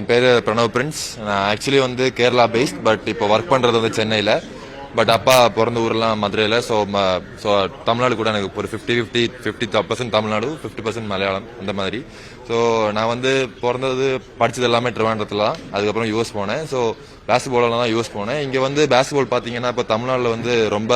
என் பேர் பிரணவ் பிரின்ஸ். நான் ஆக்சுவலி வந்து கேரளா பேஸ்ட் பட் இப்போ ஒர்க் பண்ணுறது வந்து சென்னையில். பட் அப்பா பிறந்த ஊர்லாம் மதுரையில். ஸோ ஸோ தமிழ்நாடு கூட எனக்கு ஒரு fifty fifty fifty percent Tamil Nadu fifty percent Malayalam அந்த மாதிரி. ஸோ நான் வந்து பிறந்தது படித்தது எல்லாமே ட்ரிவாண்டத்தில் தான். அதுக்கப்புறம் யூஎஸ் போனேன். ஸோ பேஸ்பாலெலாம் தான் யூஎஸ் போனேன். இங்கே வந்து பேஸ்பால் பார்த்தீங்கன்னா இப்போ தமிழ்நாட்டில் வந்து ரொம்ப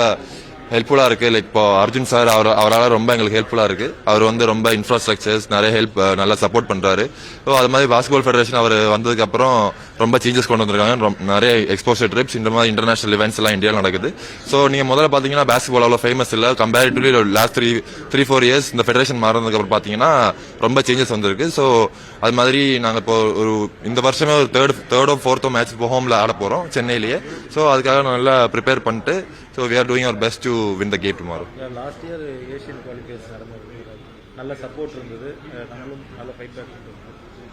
ஹெல்ப்ஃபுல்லாக இருக்குது லைக் இப்போ அர்ஜுன் சார் அவர் அவரால் ரொம்ப எங்களுக்கு ஹெல்ப்ஃபுல்லாக இருக்குது அவர் வந்து ரொம்ப இன்ஃப்ராஸ்ட்ரக்சர்ஸ் நிறைய ஹெல்ப் நல்லா சப்போர்ட் பண்ணுறாரு ஸோ அது மாதிரி பாஸ்கெட்பால் ஃபெடரேஷன் அவர் வந்ததுக்கப்புறம் ரொம்ப சேஞ்சஸ் கொண்டு வந்திருக்காங்க. ரொம்ப- நிறைய எக்ஸ்போசர் ட்ரிப்ஸ் இந்த மாதிரி இன்டர்நேஷனல் இவெண்ட்ஸ் எல்லாம் இந்தியாவில் நடக்குது. ஸோ நீங்கள் முதல்ல பார்த்தீங்கன்னா பாஸ்கெட்பால் அவ்வளோ ஃபேமஸ் இல்லை. Comparatively last three three four years இந்த ஃபெடரேஷன் மாறினதுக்கப்புறம் அப்புறம் ரொம்ப சேஞ்சஸ் வந்திருக்கு. ஸோ அது மாதிரி நாங்கள் இப்போ ஒரு இந்த வருஷமே ஒரு தேர்ட் தேர்டோ ஃபோர்த்தோ மேட்ச் இப்போ ஹோம்ல ஆட போகிறோம் சென்னையிலேயே. ஸோ அதுக்காக நல்லா ப்ரிப்பேர் பண்ணிட்டு so we are doing our best to win the game tomorrow last year Asian qualifiers நடந்தது. நல்ல சப்போர்ட் இருந்தது. நம்மளும் நல்ல ஃபைட் பேக் இருந்தது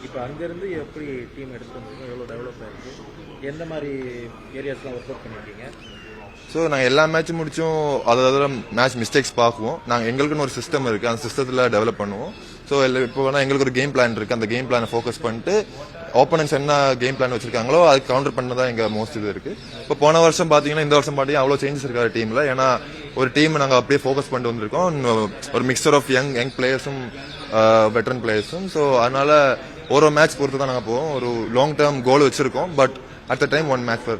இப்போ அங்கேருந்து எப்படி டீம் எடுத்துட்டு வந்திருக்கோம் எவ்வளோ டெவலப் ஆயிருக்கு? எந்த மாதிரி ஏரியாஸ்லாம் ஒர்க் அவுட் பண்ணியிருக்கீங்க ஸோ நாங்கள் எல்லா மேட்ச் முடிச்சும் அதாவது மேட்ச் மிஸ்டேக்ஸ் பார்க்குவோம். நாங்கள் எங்களுக்குன்னு ஒரு சிஸ்டம் இருக்குது அந்த சிஸ்டத்தில் டெவலப் பண்ணுவோம். ஸோ இப்போ வேணால் எங்களுக்கு ஒரு கேம் பிளான் இருக்குது அந்த கேம் பிளானை ஃபோக்கஸ் பண்ணிட்டு ஓப்பனன்ஸ் என்ன கேம் பிளான் வச்சிருக்காங்களோ அது கவுண்டர் பண்ண தான் எங்கள் மோஸ்ட் இது இருக்குது இப்போ போன வருஷம் பார்த்தீங்கன்னா இந்த வருஷம் பார்த்தீங்கன்னா அவ்வளோ சேஞ்சஸ் இருக்காது டீமில் ஏன்னா ஒரு டீம் நாங்கள் அப்படியே ஃபோக்கஸ் பண்ணிட்டு வந்திருக்கோம். ஒரு மிக்சர் ஆஃப் யங் யங் பிளேயர்ஸும் வெட்டரன் பிளேயர்ஸும் ஸோ அதனால ஒரு மேட்ச் பொறுத்து தான் நாங்கள் போவோம். ஒரு லாங் டேர்ம் கோல் வச்சிருக்கோம். But at the time one match டஃப்பா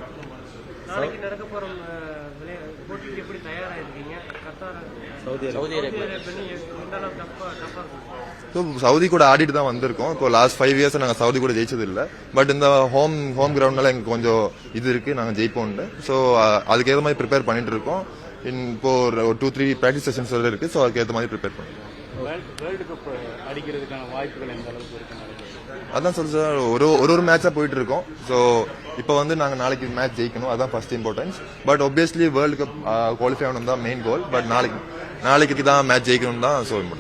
so Saudi கூட ஆடிட்டு தான் வந்திருக்கோம். இப்போ லாஸ்ட் ஃபைவ் இயர்ஸ் நாங்கள் சவுதி கூட ஜெயிச்சது இல்லை பட் இந்த ஹோம் ஹோம் கிரவுண்ட்னால எங்களுக்கு கொஞ்சம் இது இருக்கு. நாங்கள் ஜெயிப்போம்னு. ஸோ அதுக்கேற்ற மாதிரி ப்ரிப்பேர் பண்ணிட்டு இருக்கோம். இன் இப்போ ஒரு டூ த்ரீ ப்ராக்டிஸ் செஷன்ஸ் இருக்கு. ஸோ அதுக்கேற்ற மாதிரி ப்ரிப்பேர் அடிக்கிறதுக்கான வாய்ப்புகள் எந்த அளவுக்கு நினைக்கிறீங்க அதான் சொல்லு சார் ஒரு ஒரு ஒரு மேட்சா போயிட்டு இருக்கோம். ஸோ இப்போ வந்து நாங்கள் நாளைக்கு மேட்ச் ஜெயிக்கணும். அதான் first importance but obviously world cup qualify ஆகணும் தான் மெயின் கோல் பட் நாளைக்கு நாளைக்கு தான் மேட்ச் ஜெயிக்கணும் தான் ஸோ இம்பார்ட்டன்ட்